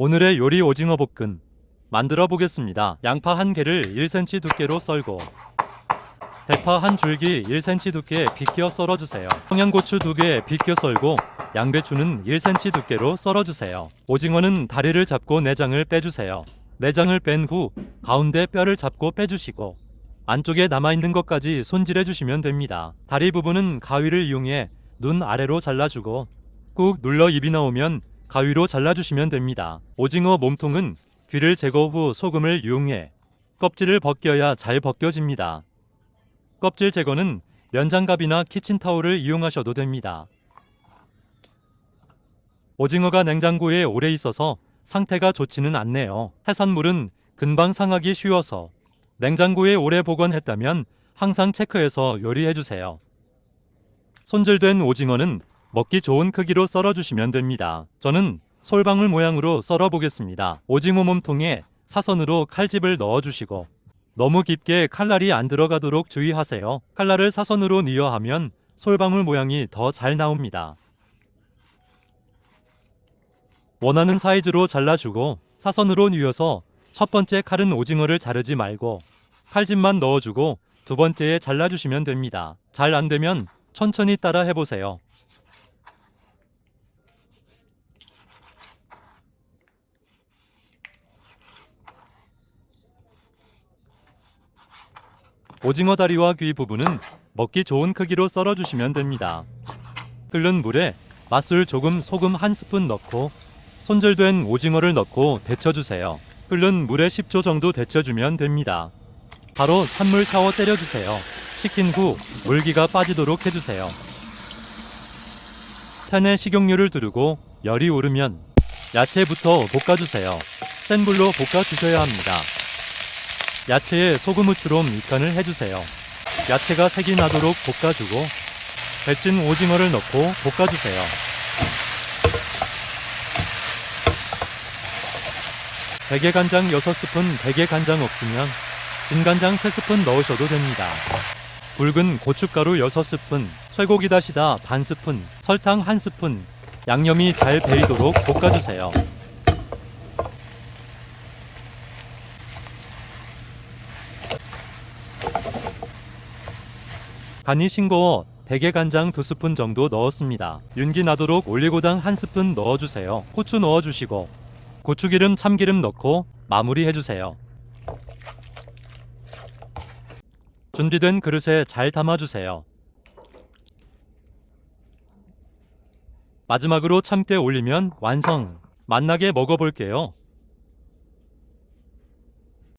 오늘의 요리 오징어 볶음 만들어 보겠습니다. 양파 한 개를 1cm 두께로 썰고 대파 한 줄기 1cm 두께 비껴 썰어주세요. 청양고추 두개 비껴 썰고 양배추는 1cm 두께로 썰어주세요. 오징어는 다리를 잡고 내장을 빼주세요. 내장을 뺀 후 가운데 뼈를 잡고 빼주시고 안쪽에 남아있는 것까지 손질해 주시면 됩니다. 다리 부분은 가위를 이용해 눈 아래로 잘라주고 꾹 눌러 입이 나오면 가위로 잘라주시면 됩니다. 오징어 몸통은 귀를 제거 후 소금을 이용해 껍질을 벗겨야 잘 벗겨집니다. 껍질 제거는 면장갑이나 키친타올을 이용하셔도 됩니다. 오징어가 냉장고에 오래 있어서 상태가 좋지는 않네요. 해산물은 금방 상하기 쉬워서 냉장고에 오래 보관했다면 항상 체크해서 요리해 주세요. 손질된 오징어는 먹기 좋은 크기로 썰어 주시면 됩니다. 저는 솔방울 모양으로 썰어 보겠습니다. 오징어 몸통에 사선으로 칼집을 넣어 주시고 너무 깊게 칼날이 안 들어가도록 주의하세요. 칼날을 사선으로 뉘어하면 솔방울 모양이 더 잘 나옵니다. 원하는 사이즈로 잘라주고 사선으로 뉘어서 첫 번째 칼은 오징어를 자르지 말고 칼집만 넣어주고 두 번째에 잘라주시면 됩니다. 잘 안 되면 천천히 따라 해보세요. 오징어 다리와 귀 부분은 먹기 좋은 크기로 썰어주시면 됩니다. 끓는 물에 맛술 조금 소금 한 스푼 넣고 손질된 오징어를 넣고 데쳐주세요. 끓는 물에 10초 정도 데쳐주면 됩니다. 바로 찬물 샤워 때려주세요. 식힌 후 물기가 빠지도록 해주세요. 팬에 식용유를 두르고 열이 오르면 야채부터 볶아주세요. 센 불로 볶아주셔야 합니다. 야채에 소금 후추로 밑간을 해주세요. 야채가 색이 나도록 볶아주고 데친 오징어를 넣고 볶아주세요. 대게간장 6스푼, 대게간장 없으면 진간장 3스푼 넣으셔도 됩니다. 굵은 고춧가루 6스푼, 쇠고기 다시다 반 스푼, 설탕 1스푼, 양념이 잘 배이도록 볶아주세요. 간이 싱거워 대게 간장 2스푼 정도 넣었습니다. 윤기 나도록 올리고당 1스푼 넣어주세요. 고추 넣어주시고 고추기름 참기름 넣고 마무리 해주세요. 준비된 그릇에 잘 담아주세요. 마지막으로 참깨 올리면 완성. 맛나게 먹어볼게요.